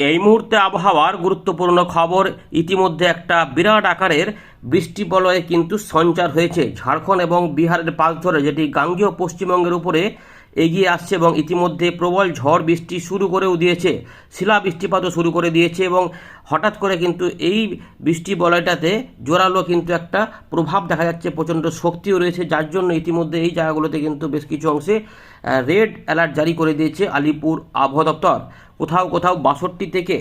এই মুহূর্তে আবহাওয়ার গুরুত্বপূর্ণ খবর, ইতিমধ্যে একটা বিরাট আকারের বৃষ্টি বলয়ে কিন্তু সঞ্চার হয়েছে। ঝাড়খণ্ড এবং বিহারের পাশ ধরে যেটি গাঙ্গেয় পশ্চিমবঙ্গের উপরে এগিয়ে আসছে এবং ইতিমধ্যে প্রবল ঝড় বৃষ্টি শুরু করেও দিয়েছে, শিলা বৃষ্টিপাতও শুরু করে দিয়েছে এবং হঠাৎ করে কিন্তু এই বৃষ্টি বলয়টাতে জোরালো কিন্তু একটা প্রভাব দেখা যাচ্ছে, প্রচণ্ড শক্তিও রয়েছে। যার জন্য ইতিমধ্যে এই জায়গাগুলোতে কিন্তু বেশ কিছু অংশে রেড অ্যালার্ট জারি করে দিয়েছে আলিপুর আবহাওয়া দপ্তর। কোথাও কোথাও বাষট্টি থেকে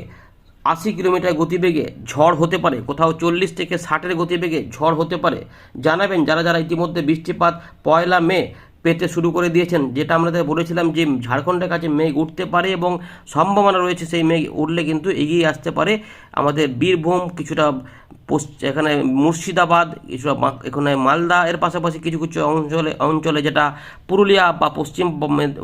আশি কিলোমিটার গতিবেগে ঝড় হতে পারে, কোথাও চল্লিশ থেকে ষাটের গতিবেগে ঝড় হতে পারে। জানাবেন যারা যারা ইতিমধ্যে বৃষ্টিপাত পয়লা মে পেতে শুরু করে দিয়েছেন, যেটা আমরা বলেছিলাম যে ঝাড়খণ্ডের কাছে মেঘ উঠতে পারে এবং সম্ভাবনা রয়েছে সেই মেঘ উঠলে কিন্তু এগিয়ে আসতে পারে। আমাদের বীরভূম, কিছুটা এখানে মুর্শিদাবাদ, কিছুটা এখানে মালদা, এর পাশাপাশি কিছু কিছু অঞ্চলে অঞ্চলে যেটা পুরুলিয়া বা পশ্চিম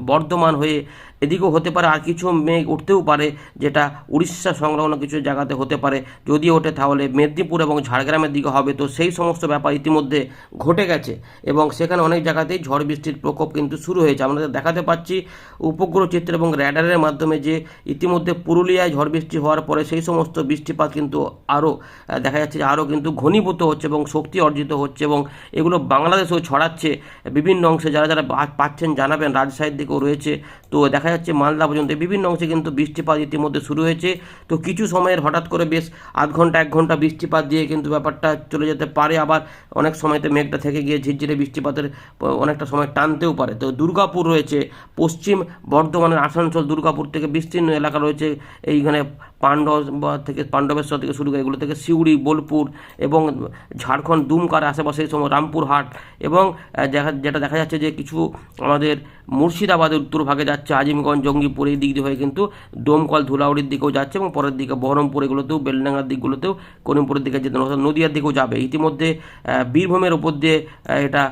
বর্ধমান হয়ে এদিকেও হতে পারে, আর কিছু মেঘ উঠতেও পারে, যেটা উড়িষ্যা সংলগ্ন কিছু জায়গাতে হতে পারে। যদি ওঠে তাহলে মেদিনীপুর এবং ঝাড়গ্রামের দিকে হবে, তো সেই সমস্ত ব্যাপার ইতিমধ্যে ঘটে গেছে। এবং সেখানে অনেক জায়গাতেই ঝড় বৃষ্টির প্রকোপ কিন্তু শুরু হয়েছে। আমরা দেখাতে পাচ্ছি উপগ্রহ চিত্র এবং র্যাডারের মাধ্যমে যে ইতিমধ্যে পুরুলিয়ায় ঝড় বৃষ্টি হওয়ার পরে সেই সমস্ত বৃষ্টিপাত কিন্তু আরও দেখা যাচ্ছে যে আরও কিন্তু ঘনীভূত হচ্ছে এবং শক্তি অর্জিত হচ্ছে এবং এগুলো বাংলাদেশেও ছড়াচ্ছে বিভিন্ন অংশে। যারা যারা পাচ্ছেন জানাবেন, রাজশাহীর দিকেও রয়েছে। তো দেখা যাচ্ছে মালদা পর্যন্ত বিভিন্ন অংশে কিন্তু বৃষ্টিপাত ইতিমধ্যে শুরু হয়েছে। তো কিছু সময়ের হঠাৎ করে বেশ আধ ঘণ্টা, এক ঘণ্টা বৃষ্টিপাত দিয়ে কিন্তু ব্যাপারটা চলে যেতে পারে। আবার অনেক সময়তে মেঘটা থেকে গিয়ে ঝিরঝিরে বৃষ্টিপাতের অনেকটা সময় টানতেও পারে। তো দুর্গাপুর রয়েছে, পশ্চিম বর্ধমানের আসানসোল, দুর্গাপুর থেকে বিস্তীর্ণ এলাকা রয়েছে। এইখানে পাণ্ডব থেকে পাণ্ডবেশ্বর থেকে শুরু করে এগুলো থেকে সিউড়ি, বোলপুর এবং ঝাড়খণ্ড দুমকার আশেপাশে এই সময় রামপুরহাট এবং যেটা দেখা যাচ্ছে যে কিছু আমাদের মুর্শিদাবাদের উত্তর ভাগে যাচ্ছে আজিমগঞ্জ, জঙ্গিপুর এই দিক দিয়ে হয়ে কিন্তু ডোমকল ধুলাউড়ির দিকেও যাচ্ছে এবং পরের দিকে বহরমপুর এগুলোতেও, বেলডাঙ্গার দিকগুলোতেও, করিমপুরের দিকে যেতে নদিয়ার দিকেও যাবে। ইতিমধ্যে বীরভূমের উপর দিয়ে এটা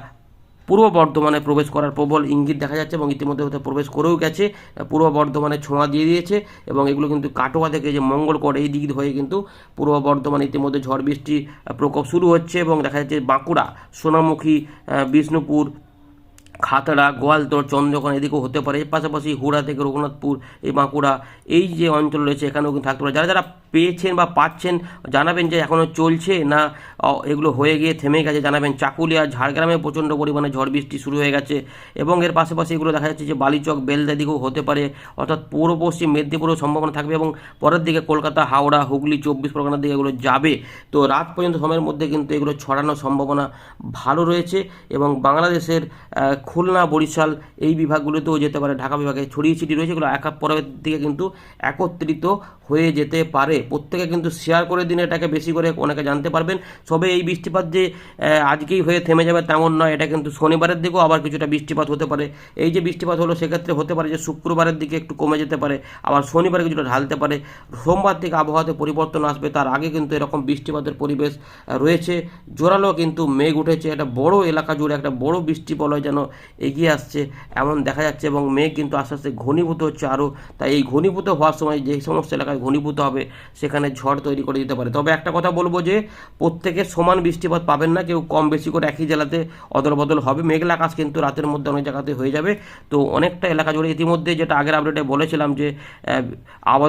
পূর্ব বর্ধমানে প্রবেশ করার প্রবল ইঙ্গিত দেখা যাচ্ছে এবং ইতিমধ্যে হতে প্রবেশ করেও গেছে। পূর্ব বর্ধমানে ছোঁয়া দিয়ে দিয়েছে এবং এগুলো কিন্তু কাটোয়া থেকে যে মঙ্গলকোট এই দিক হয়ে কিন্তু পূর্ব বর্ধমানে ইতিমধ্যে ঝড় বৃষ্টি প্রকোপ শুরু হচ্ছে এবং দেখা যাচ্ছে বাঁকুড়া, সোনামুখী বিষ্ণুপুর, খাতড়া গোয়ালতোড় চন্দ্রকোনা এদিকেও হতে পারে। এর পাশাপাশি হুড়া থেকে রঘুনাথপুর, এই বাঁকুড়া, এই যে অঞ্চল রয়েছে এখানেও কিন্তু থাকতে পারে। যারা যারা পেয়েছেন বা পাচ্ছেন, জানাবেন যে এখনও চলছে না এগুলো হয়ে গিয়ে থেমে গেছে, জানাবেন। চাকুলিয়া, ঝাড়গ্রামে প্রচণ্ড পরিমাণে ঝড় বৃষ্টি শুরু হয়ে গেছে এবং এর পাশাপাশি এগুলো দেখা যাচ্ছে যে বালিচক, বেলদা দিকেও হতে পারে। অর্থাৎ পূর্ব পশ্চিম মেদিনীপুরেও সম্ভাবনা থাকবে এবং পরের দিকে কলকাতা, হাওড়া, হুগলি, চব্বিশ পরগনার দিকে এগুলো যাবে। তো রাত পর্যন্ত সময়ের মধ্যে কিন্তু এগুলো ছড়ানোর সম্ভাবনা ভালো রয়েছে এবং বাংলাদেশের খুলনা, বরিশাল এই বিভাগগুলোতেও যেতে পারে। ঢাকা বিভাগে ছড়িয়ে ছিটিয়ে রয়েছে, এগুলো একা পরের দিকে কিন্তু একত্রিত হয়ে যেতে পারে। প্রত্যেকে কিন্তু শেয়ার করে দিন, এটাকে বেশি করে অনেকে জানতে পারবেন। তবে এই বৃষ্টিপাত যে আজকেই হয়ে থেমে যাবে তেমন নয়, এটা কিন্তু শনিবারের দিকেও আবার কিছুটা বৃষ্টিপাত হতে পারে। এই যে বৃষ্টিপাত হলো, সেক্ষেত্রে হতে পারে যে শুক্রবারের দিকে একটু কমে যেতে পারে, আবার শনিবারে কিছুটা ঢালতে পারে। সোমবার থেকে আবহাওয়াতে পরিবর্তন আসবে, তার আগে কিন্তু এরকম বৃষ্টিপাতের পরিবেশ রয়েছে। জোরালো কিন্তু মেঘ উঠেছে একটা বড় এলাকা জুড়ে একটা বড় বৃষ্টি বলয় যেন এগিয়ে আসছে, এমন দেখা যাচ্ছে। এবং মেঘ কিন্তু আস্তে আস্তে ঘনীভূত হচ্ছে আরও, তাই এই ঘনীভূত হওয়ার সময় যে সমস্ত এলাকায় ঘনীভূত হবে সেখানে ঝড় তৈরি করে দিতে পারে। তবে একটা কথা বলব যে প্রত্যেকে সমান বৃষ্টিপাত পাবেন না, কেউ কম বেশি করে একই জেলাতে অদল বদল হবে। মেঘলা আকাশ কিন্তু রাতের মধ্যে অনেক জায়গাতে হয়ে যাবে। তো অনেকটা এলাকা জুড়ে ইতিমধ্যে যেটা আগের আপডেটে বলেছিলাম যে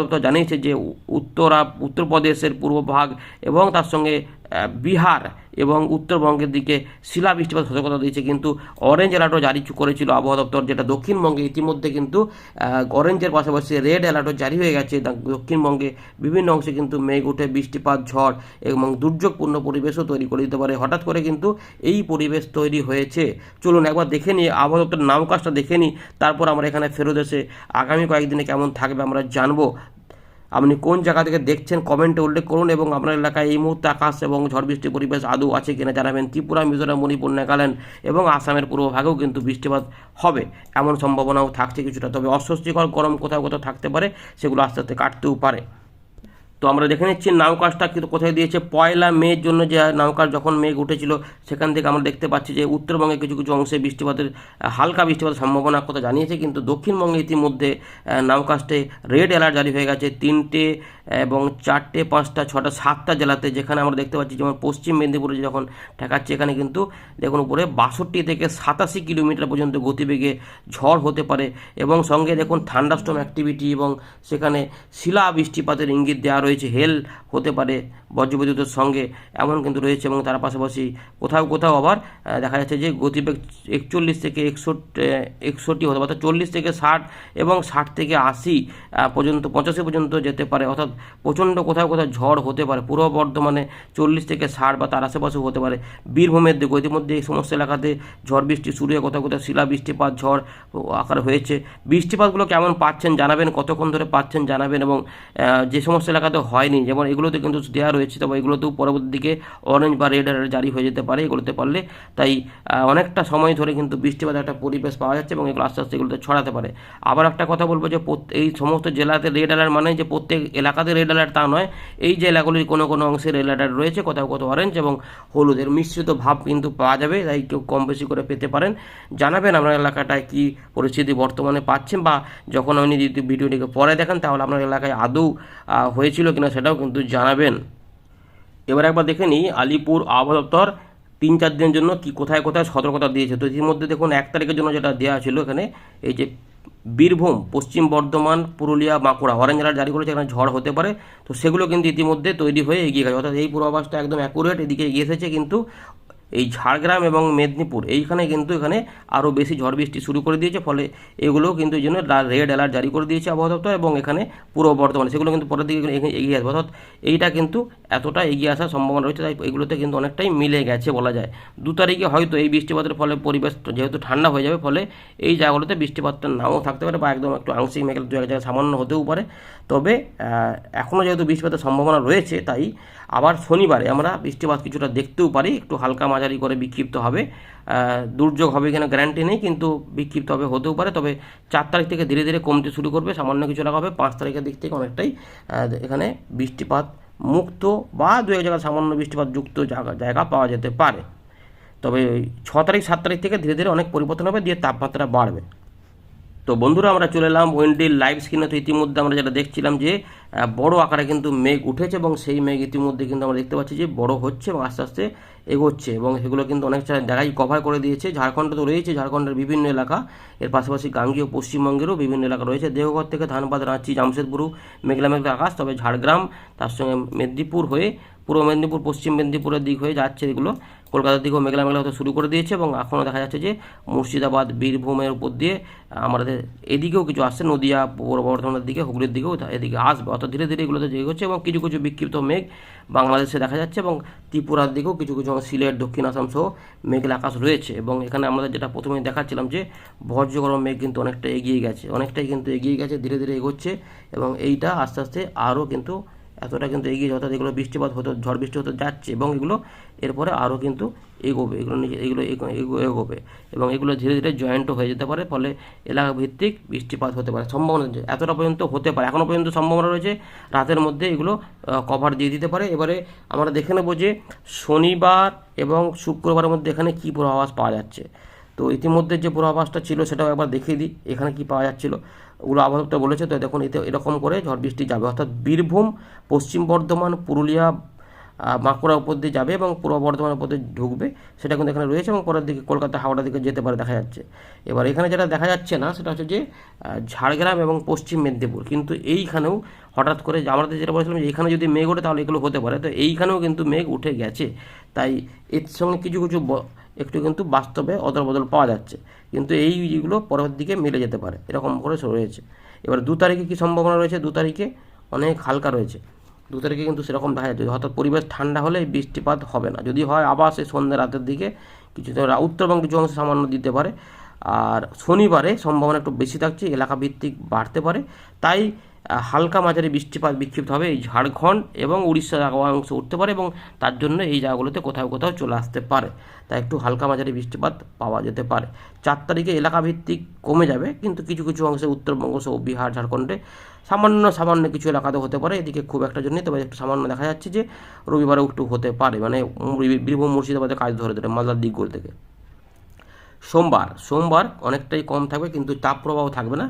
দপ্তর জানিয়েছে যে, উত্তরা, উত্তরপ্রদেশের পূর্ব ভাগ এবং তার সঙ্গে বিহার এবং উত্তরবঙ্গের দিকে শিলা বৃষ্টিপাত সতর্কতা দিয়েছে, কিন্তু অরেঞ্জ অ্যালার্টও জারি করেছিল আবহাওয়া দপ্তর, যেটা দক্ষিণবঙ্গে ইতিমধ্যে কিন্তু অরেঞ্জের পাশাপাশি রেড অ্যালার্টও জারি হয়ে গেছে। দক্ষিণবঙ্গে বিভিন্ন অংশে কিন্তু মেঘ উঠে বৃষ্টিপাত, ঝড় এবং দুর্যোগপূর্ণ পরিবেশও তৈরি করে দিতে পারে। হঠাৎ করে কিন্তু এই পরিবেশ তৈরি হয়েছে। চলুন একবার দেখে নিই, আবহাওয়া দপ্তর নামকাজটা দেখে নিই, তারপর আমরা এখানে ফেরত এসে আগামী কয়েকদিনে কেমন থাকবে আমরা জানব। আপনি কোন জায়গা থেকে দেখছেন, কমেন্টে উল্লেখ করুন এবং আপনার এলাকায় এই মুহূর্তে আকাশ এবং ঝড় বৃষ্টি পরিবেশ আদৌ আছে কিনা জানাবেন ত্রিপুরা, মিজোরাম, মণিপুর, নাগাল্যান্ড এবং আসামের পূর্বভাগেও কিন্তু বৃষ্টিপাত হবে এমন সম্ভাবনাও থাকছে কিছুটা। তবে অস্বস্তিকর গরম কোথাও কোথাও থাকতে পারে, সেগুলো আস্তে আস্তে কাটতেও পারে। তো আমরা দেখে নিচ্ছি নামকাজটা কিন্তু কোথায় দিয়েছে। পয়লা মের জন্য যে নামকাজ যখন মেঘ উঠেছিল সেখান থেকে আমরা দেখতে পাচ্ছি যে উত্তরবঙ্গে কিছু কিছু অংশে বৃষ্টিপাতের হালকা বৃষ্টিপাতের সম্ভাবনার কথা জানিয়েছে কিন্তু দক্ষিণবঙ্গে ইতিমধ্যে আহ, নামকাজটে রেড অ্যালার্ট জারি হয়ে গেছে তিনটে এবং চারটে পাঁচটা ছটা সাতটা জেলাতে যেখানে আমরা দেখতে পাচ্ছি যেমন পশ্চিম মেদিনীপুরে যখন ঠেকাচ্ছে এখানে কিন্তু দেখুন উপরে বাষট্টি থেকে সাতাশি কিলোমিটার পর্যন্ত গতিবেগে ঝড় হতে পারে এবং সঙ্গে দেখুন থান্ডাস্টম অ্যাক্টিভিটি এবং সেখানে শিলা বৃষ্টিপাতের ইঙ্গিত দেওয়া রয়েছে। হেল হতে পারে। বজ্রবিদ্যুতের সঙ্গে এমন কিন্তু রয়েছে এবং তার পাশাপাশি কোথাও কোথাও আবার দেখা যাচ্ছে যে গতিবেগ একচল্লিশ থেকে একষট্টি একষট্টি হতে অর্থাৎ চল্লিশ থেকে ষাট এবং ষাট থেকে আশি পর্যন্ত, পঁচাশি পর্যন্ত যেতে পারে, অর্থাৎ প্রচণ্ড কোথাও কোথাও ঝড় হতে পারে, পূর্ব বর্ধমানে চল্লিশ থেকে ষাট বা তার আশেপাশেও হতে পারে, বীরভূমের দিকে, ইতিমধ্যে এই সমস্ত এলাকাতে ঝড় বৃষ্টি শুরু হয়ে কোথাও কোথাও শিলা বৃষ্টিপাত, ঝড় আকার হয়েছে। বৃষ্টিপাতগুলো কেমন পাচ্ছেন জানাবেন, কতক্ষণ ধরে পাচ্ছেন জানাবেন এবং যে সমস্ত এলাকাতে হয়নি, যেমন এগুলোতে কিন্তু দেওয়া রয়েছে, তবে এগুলোতেও পরবর্তী দিকে অরেঞ্জ বা রেড অ্যালার্ট জারি হয়ে যেতে পারে এগুলোতে পারলে। তাই অনেকটা সময় ধরে কিন্তু বৃষ্টিপাত একটা পরিবেশ পাওয়া যাচ্ছে এবং এগুলো আস্তে আস্তে এগুলোতে ছড়াতে পারে। আবার একটা কথা বলব যে এই সমস্ত জেলাতে রেড অ্যালার্ট মানে যে, প্রত্যেক এলাকাতে রেড অ্যালার্ট তা নয়। এই যে এলাকাগুলির কোনো কোনো অংশে রেড অ্যালার্ট রয়েছে, কোথাও কোথাও অরেঞ্জ এবং হলুদের মিশ্রিত ভাব কিন্তু পাওয়া যাবে, তাই কেউ কম বেশি করে পেতে পারেন। জানাবেন আপনার এলাকাটায় কি পরিস্থিতি বর্তমানে পাচ্ছেন বা যখন আপনি যদি ভিডিওটিকে পরে দেখেন, তাহলে আপনার এলাকায় আদৌ হয়েছিল কিনা সেটাও কিন্তু জানাবেন। এবার একবার দেখে নিই, আলিপুর আবহাওয়া দপ্তর তিন চার দিনের জন্য কি কোথায় কোথায় সতর্কতা দিয়েছে। তো ইতিমধ্যে দেখুন, এক তারিখের জন্য যেটা দেওয়া ছিল এখানে, এই যে বীরভূম, পশ্চিম বর্ধমান, পুরুলিয়া, বাঁকুড়া, অরেঞ্জ অ্যালার্ট জারি করেছে, এখানে ঝড় হতে পারে। তো সেগুলো কিন্তু ইতিমধ্যে তৈরি হয়ে এগিয়ে গেছে। অর্থাৎ এই পূর্বাভাসটা একদম অ্যাকুরেট এদিকে এগিয়ে এসেছে, কিন্তু এই ঝাড়গ্রাম এবং মেদিনীপুর, এইখানে কিন্তু এখানে আরও বেশি ঝড় বৃষ্টি শুরু করে দিয়েছে, ফলে এগুলোও কিন্তু এই জন্য রেড অ্যালার্ট জারি করে দিয়েছে আবহাওয়া দপ্তর এবং এখানে পূর্ব বর্ধমানে। সেগুলো কিন্তু পরের দিকে এগিয়ে- আসবে। অর্থাৎ এইটা কিন্তু এতটা এগিয়ে আসার সম্ভাবনা রয়েছে, তাই এগুলোতে কিন্তু অনেকটাই মিলে গেছে বলা যায়। দু তারিখে হয়তো এই বৃষ্টিপাতের ফলে পরিবেশ যেহেতু ঠান্ডা হয়ে যাবে, ফলে এই জায়গাগুলোতে বৃষ্টিপাতটা নাও থাকতে পারে বা একদম একটু আংশিক মেঘের দু এক জায়গায় সামান্য হতেও পারে। তবে এখনও যেহেতু বৃষ্টিপাতের সম্ভাবনা রয়েছে, তাই আবার শনিবারে আমরা বৃষ্টিপাত কিছুটা দেখতেও পারি, একটু হালকা মাঝারি করে বিক্ষিপ্ত হবে। দুর্যোগ হবে কিনা গ্যারান্টি নেই, কিন্তু বিক্ষিপ্ত হবে হতেও পারে, তবে চার তারিখ থেকে ধীরে ধীরে কমতে শুরু করবে, সামান্য কিছু লাগা হবে, পাঁচ তারিখের দিক থেকে অনেকটাই এখানে বৃষ্টিপাত মুক্ত বা দু এক জায়গায় সামান্য বৃষ্টিপাত যুক্ত জায়গা জায়গা পাওয়া যেতে পারে। তবে ছ তারিখ, সাত তারিখ থেকে ধীরে ধীরে অনেক পরিবর্তন হবে, দিয়ে তাপমাত্রা বাড়বে। তো বন্ধুরা আমরা চলে এলাম ওয়েন্ডির লাইভ স্ক্রিনে তো ইতিমধ্যে আমরা যেটা দেখছিলাম যে বড় আকারে কিন্তু মেঘ উঠেছে এবং সেই মেঘ ইতিমধ্যে কিন্তু আমরা দেখতে পাচ্ছি যে বড় হচ্ছে এবং আস্তে আস্তে এগোচ্ছে এবং সেগুলো কিন্তু অনেক জায়গায় কভার করে দিয়েছে। ঝাড়খণ্ড তো রয়েছে, ঝাড়খণ্ডের বিভিন্ন এলাকা। এর পাশাপাশি গাঙ্গীয়, পশ্চিমবঙ্গেরও বিভিন্ন এলাকা রয়েছে। দেওঘর থেকে ধানবাদ, রাঁচি, জামশেদপুর, মেঘলা মেঘলা আকাশ। তবে ঝাড়গ্রাম, তার সঙ্গে মেদিনীপুর হয়ে পূর্ব মেদিনীপুর, পশ্চিম মেদিনীপুরের দিক হয়ে যাচ্ছে এগুলো। কলকাতার দিকেও মেঘলা মেঘলা হতে শুরু করে দিয়েছে এবং এখনও দেখা যাচ্ছে যে মুর্শিদাবাদ, বীরভূমের উপর দিয়ে আমাদের এদিকেও কিছু আসছে। নদিয়া, পূর্ব বর্ধমানের দিকে, হুগলির দিকেও এদিকে আসবে। অর্থাৎ ধীরে ধীরে এগুলোতে জেগে হচ্ছে এবং কিছু কিছু বিক্ষিপ্ত মেঘ বাংলাদেশে দেখা যাচ্ছে এবং ত্রিপুরার দিকেও কিছু কিছু সিলেট, দক্ষিণ আসাম সহ মেঘলা আকাশ রয়েছে এবং এখানে আমাদের যেটা প্রথমে দেখাচ্ছিলাম যে বজ্রগরম মেঘ কিন্তু অনেকটা এগিয়ে গেছে, অনেকটাই কিন্তু এগিয়ে গেছে, ধীরে ধীরে এগোচ্ছে এবং এইটা আস্তে আস্তে আরও কিন্তু এতটা কিন্তু এগিয়ে অর্থাৎ এগুলো বৃষ্টিপাত হতে, ঝড় বৃষ্টি হতে, যাচ্ছে এবং এগুলো এরপরে আরও কিন্তু এগোবে, এগুলো নিজে এগুলো এগো- এগো- এগোবে এবং এগুলো ধীরে ধীরে জয়েন্টও হয়ে যেতে পারে, ফলে এলাকা ভিত্তিক বৃষ্টিপাত হতে পারে। সম্ভাবনা এতটা পর্যন্ত হতে পারে, এখনও পর্যন্ত সম্ভাবনা রয়েছে, রাতের মধ্যে এগুলো কভার দিয়ে দিতে পারে। এবারে আমরা দেখে নেব যে শনিবার এবং শুক্রবারের মধ্যে এখানে কী পূর্বাভাস পাওয়া যাচ্ছে। তো ইতিমধ্যে যে পূর্বাভাসটা ছিল সেটাও একবার দেখিয়ে দিই, এখানে কি পাওয়া যাচ্ছিল। ওগুলো আবহাওয়া বলেছে, তো দেখুন, এতে এরকম করে ঝড় বৃষ্টি যাবে। অর্থাৎ বীরভূম, পশ্চিম বর্ধমান, পুরুলিয়া বাঁকুড়া উপর দিয়ে যাবে এবং পূর্ব বর্ধমানের উপর দিয়ে ঢুকবে। সেটা কিন্তু এখানে রয়েছে এবং পরের দিকে কলকাতা, হাওড়া দিকে যেতে পারে, দেখা যাচ্ছে। এবার এখানে যেটা দেখা যাচ্ছে না, সেটা হচ্ছে যে ঝাড়গ্রাম এবং পশ্চিম মেদিনীপুর। কিন্তু এইখানেও হঠাৎ করে যে আমরা যেটা বলেছিলাম যে, এখানে যদি মেঘ ওঠে তাহলে এগুলো হতে পারে। তো এইখানেও কিন্তু মেঘ উঠে গেছে। তাই এর সঙ্গে কিছু কিছু একটু কিন্তু বাস্তবে অদল বদল পাওয়া যাচ্ছে। কিন্তু এই ইগুলো পরের দিকে মিলে যেতে পারে। এরকম করে রয়েছে এবার দু তারিখে কী সম্ভাবনা রয়েছে? দু তারিখে অনেক হালকা রয়েছে। দু তারিখে কিন্তু সেরকম দেখা যাচ্ছে। অর্থাৎ পরিবেশ ঠান্ডা হলে বৃষ্টিপাত হবে না। যদি হয়, আবার সেই সন্ধ্যে রাতের দিকে কিছু উত্তরবঙ্গ কিছু অংশে সামান্য দিতে পারে। আর শনিবারে সম্ভাবনা একটু বেশি থাকছে। এলাকা ভিত্তিক বাড়তে পারে। তাই হালকা মাঝারি বৃষ্টিপাত বিক্ষিপ্ত হবে এই ঝাড়খণ্ড এবং উড়িষ্যার আবহাওয়া অংশ উঠতে পারে এবং তার জন্য এই জায়গাগুলোতে কোথাও কোথাও চলে আসতে পারে। তাই একটু হালকা মাঝারি বৃষ্টিপাত পাওয়া যেতে পারে। চার তারিখে এলাকাভিত্তিক কমে যাবে, কিন্তু কিছু কিছু অংশে উত্তরবঙ্গ সহ বিহার, ঝাড়খণ্ডে সামান্য সামান্য কিছু এলাকাতে হতে পারে। এদিকে খুব একটা জন্য তবে একটু সামান্য দেখা যাচ্ছে যে রবিবারে একটু হতে পারে। মানে বীরভূম, মুর্শিদাবাদে কাজ ধরে ধরে মালদার দিকগুলো থেকে সোমবার সোমবার অনেকটাই কম থাকবে, কিন্তু তাপ প্রবাহ থাকবে না।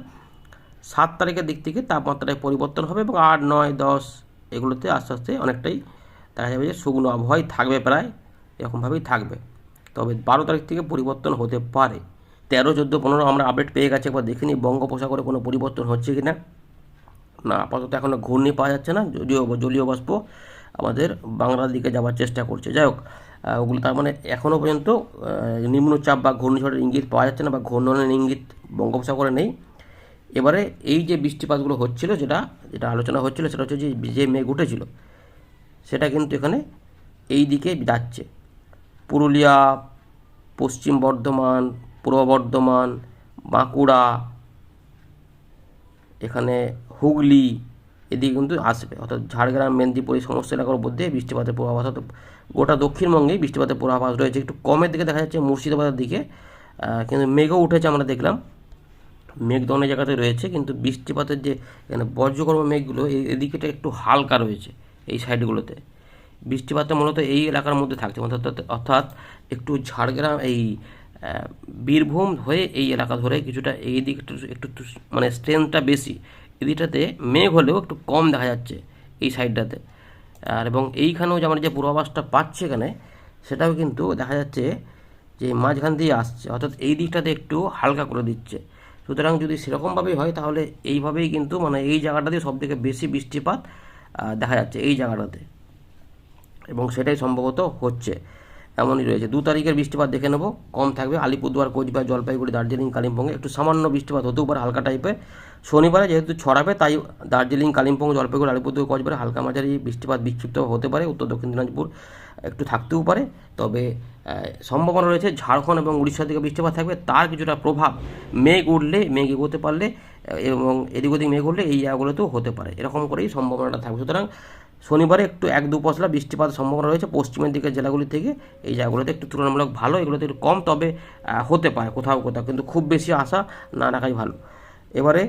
সাত তারিখের দিক থেকে তাপমাত্রায় পরিবর্তন হবে এবং আট, নয়, দশ এগুলোতে আস্তে আস্তে অনেকটাই দেখা যাবে যে শুকনো আবহাওয়াই থাকবে প্রায়, এরকমভাবেই থাকবে। তবে বারো তারিখ থেকে পরিবর্তন হতে পারে। তেরো, চোদ্দ, পনেরো আমরা আপডেট পেয়ে গেছি, একবার দেখে নিই বঙ্গোপসাগরে কোনো পরিবর্তন হচ্ছে কি না না আপাতত এখনও ঘূর্ণি পাওয়া যাচ্ছে না, যদিও জলীয় বাষ্প আমাদের বাংলার দিকে যাওয়ার চেষ্টা করছে। যাই হোক ওগুলো তার মানে এখনও পর্যন্ত নিম্নচাপ বা ঘূর্ণিঝড়ের ইঙ্গিত পাওয়া যাচ্ছে না বা ঘূর্ণনের ইঙ্গিত বঙ্গোপসাগরে নেই। এবারে এই যে বৃষ্টিপাতগুলো হচ্ছিল, যেটা যেটা আলোচনা হচ্ছিল, সেটা হচ্ছে যে মেঘ উঠেছিল সেটা কিন্তু এখানে এই দিকে যাচ্ছে। পুরুলিয়া, পশ্চিম বর্ধমান, পূর্ব বর্ধমান, বাঁকুড়া, এখানে হুগলি, এদিকে কিন্তু আসবে। অর্থাৎ ঝাড়গ্রাম, মেদিনীপুর, এই সমস্ত এলাকার মধ্যে বৃষ্টিপাতের পূর্বাভাস, অর্থাৎ গোটা দক্ষিণবঙ্গেই বৃষ্টিপাতের পূর্বাভাস রয়েছে। একটু কমের দিকে দেখা যাচ্ছে মুর্শিদাবাদের দিকে কিন্তু মেঘও উঠেছে আমরা দেখলাম। মেঘ তো অনেক জায়গাতে রয়েছে, কিন্তু বৃষ্টিপাতের যে, এখানে বজ্রকর্ম মেঘগুলো এই এদিকেটা একটু হালকা রয়েছে এই সাইডগুলোতে। বৃষ্টিপাতটা মূলত এই এলাকার মধ্যে থাকছে, অর্থাৎ অর্থাৎ একটু ঝাড়গ্রাম, এই বীরভূম হয়ে এই এলাকা ধরে কিছুটা এই দিকে একটু একটু একটু মানে স্ট্রেংথটা বেশি। এদিকটাতে মেঘ হলেও একটু কম দেখা যাচ্ছে এই সাইডটাতে। আর এবং এইখানেও যে আমরা যে পূর্বাভাসটা পাচ্ছি এখানে, সেটাও কিন্তু দেখা যাচ্ছে যে মাঝখান দিয়ে আসছে, অর্থাৎ এই দিকটাতে একটু হালকা করে দিচ্ছে। সুতরাং যদি সেরকমভাবেই হয়, তাহলে এইভাবেই কিন্তু মানে এই জায়গাটাতে সবথেকে বেশি বৃষ্টিপাত দেখা যাচ্ছে এই জায়গাটাতে। এবং সেটাই সম্ভবত হচ্ছে। এমনই রয়েছে। দু তারিখের বৃষ্টিপাত দেখে নেব। কম থাকবে। আলিপুরদুয়ার, কোচবিহার, জলপাইগুড়ি, দার্জিলিং কালিম্পংয়ে একটু সামান্য বৃষ্টিপাত হতেও পারে হালকা টাইপের শনিবারে যেহেতু ছড়াবে, তাই দার্জিলিং, কালিম্পং, জলপাইগুড়ি, আলিপুরদুয়ার, কোচবিহারে হালকা মাঝারি বৃষ্টিপাত বিক্ষিপ্ত হতে পারে। উত্তর দক্ষিণ দিনাজপুর একটু থাকতেও পারে। তবে সম্ভাবনা রয়েছে ঝাড়খণ্ড এবং উড়িষ্যার দিকে বৃষ্টিপাত থাকবে। তার কিছুটা প্রভাব মেঘ উঠলে, মেঘ এগোতে পারলে, এবং এদিক ওদিক মেঘ উঠলে এই জায়গাগুলোতেও হতে পারে। এরকম করেই সম্ভাবনাটা থাকবে। সুতরাং শনিবারে একটু এক দু পশলা বৃষ্টিপাতের সম্ভাবনা রয়েছে পশ্চিমের দিকের জেলাগুলি থেকে। এই জায়গাগুলোতে একটু তুলনামূলক ভালো, এগুলোতে একটু কম, তবে হতে পারে কোথাও কোথাও, কিন্তু খুব বেশি আশা না রাখাই ভালো। এবারে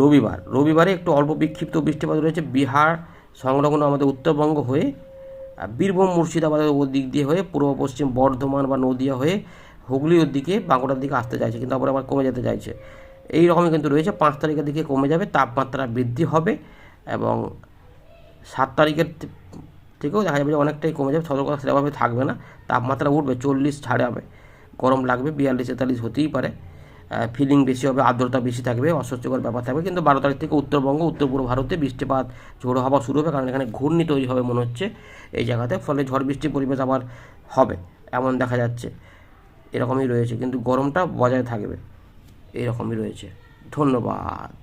রবিবার, রবিবারে একটু অল্প বিক্ষিপ্ত বৃষ্টিপাত রয়েছে বিহার, সংলগ্ন আমাদের উত্তরবঙ্গ হয়ে বীরভূম, মুর্শিদাবাদের ওর দিক দিয়ে হয়ে, পূর্ব পশ্চিম বর্ধমান বা নদিয়া হয়ে হুগলির দিকে বাঁকুড়ার দিকে আসতে চাইছে, কিন্তু আবার আবার কমে যেতে চাইছে। এই রকমই কিন্তু রয়েছে, পাঁচ তারিখের দিকে কমে যাবে, তাপমাত্রা বৃদ্ধি হবে এবং সাত তারিখের থেকেও দেখা যাবে যে অনেকটাই কমে যাবে, সতর্কতা সেভাবে থাকবে না, তাপমাত্রা উঠবে, চল্লিশ ছাড়াবে গরম লাগবে, বিয়াল্লিশ তেতাল্লিশ হতেই পারে ফিলিং বেশি হবে, আর্দ্রতা বেশি থাকবে, অস্বস্তিকর ব্যাপার থাকবে, কিন্তু বারো তারিখ থেকে উত্তরবঙ্গ উত্তর পূর্ব ভারতে বৃষ্টিপাত, ঝোড়ো হওয়া শুরু হবে, কারণ এখানে ঘূর্ণি তৈরি হবে মনে হচ্ছে এই জায়গাতে, ফলে ঝড় বৃষ্টির পরিবেশ আবার হবে, এমন দেখা যাচ্ছে, এরকমই রয়েছে, কিন্তু গরমটা বজায় থাকবে, এরকমই রয়েছে, ধন্যবাদ।